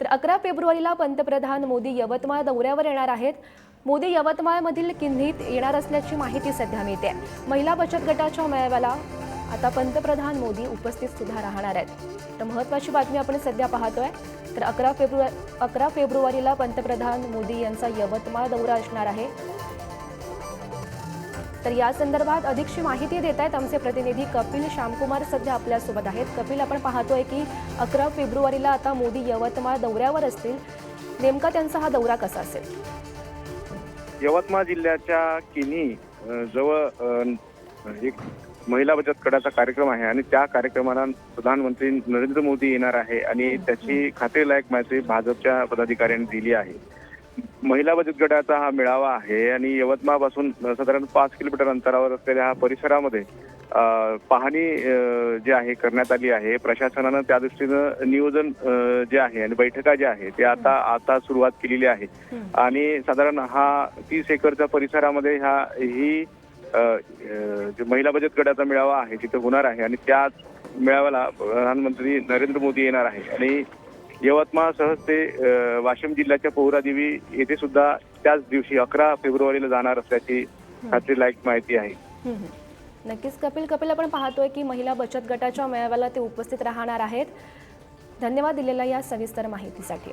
तर अकरा फेब्रुवारीला पंतप्रधान मोदी यवतमाळ दौऱ्यावर येणार आहेत. मोदी यवतमाळमधील किन्हीत येणार असल्याची माहिती सध्या मिळते. महिला बचत गटाच्या मेळाव्याला आता पंतप्रधान मोदी उपस्थित सुद्धा राहणार आहेत. तर महत्त्वाची बातमी आपण सध्या पाहतोय. तर अकरा फेब्रुवारी अकरा फेब्रुवारीला पंतप्रधान मोदी यांचा यवतमाळ दौरा असणार आहे. तर या संदर्भात अधिकची माहिती देत आहेत आमचे प्रतिनिधी कपिल श्यामकुमार सध्या आपल्यासोबत आहेत. कपिल आपण पाहतोय की अकरा फेब्रुवारीला आता मोदी यवतमाळ दौऱ्यावर असतील. नेमका त्यांचा हा दौरा कसा असेल? यवतमाळ जिल्ह्याच्या किनी जवळ एक महिला बचत गटाचा कार्यक्रम आहे आणि त्या कार्यक्रमाला प्रधानमंत्री नरेंद्र मोदी येणार आहे आणि त्याची खात्रीलायक माहिती भाजपच्या पदाधिकाऱ्यांनी दिली आहे. महिला बचत गटाचा हा मेळावा आहे आणि यवतमाळपासून साधारण पाच किलोमीटर अंतरावर असलेल्या हा परिसरामध्ये पाहणी जे आहे करण्यात आली आहे. प्रशासनानं त्या दृष्टीनं नियोजन जे आहे आणि बैठका ज्या आहे ते आता आता सुरुवात केलेली आहे. आणि साधारण हा तीस एकरच्या परिसरामध्ये ह्या ही जे महिला बचत गटाचा मेळावा आहे तिथे होणार आहे. आणि त्या मेळाव्याला प्रधानमंत्री नरेंद्र मोदी येणार आहे. आणि यवतमाळसह ते वाशिम जिल्ह्याच्या पोहरादेवी येथे सुद्धा त्याच दिवशी अकरा फेब्रुवारीला जाणार असल्याची खात्रीलायक माहिती आहे. नक्कीच कपिल कपिल आपण पाहतोय की महिला बचत गटाच्या मेळाव्याला ते उपस्थित राहणार आहेत. धन्यवाद दिलेल्या या सविस्तर माहितीसाठी.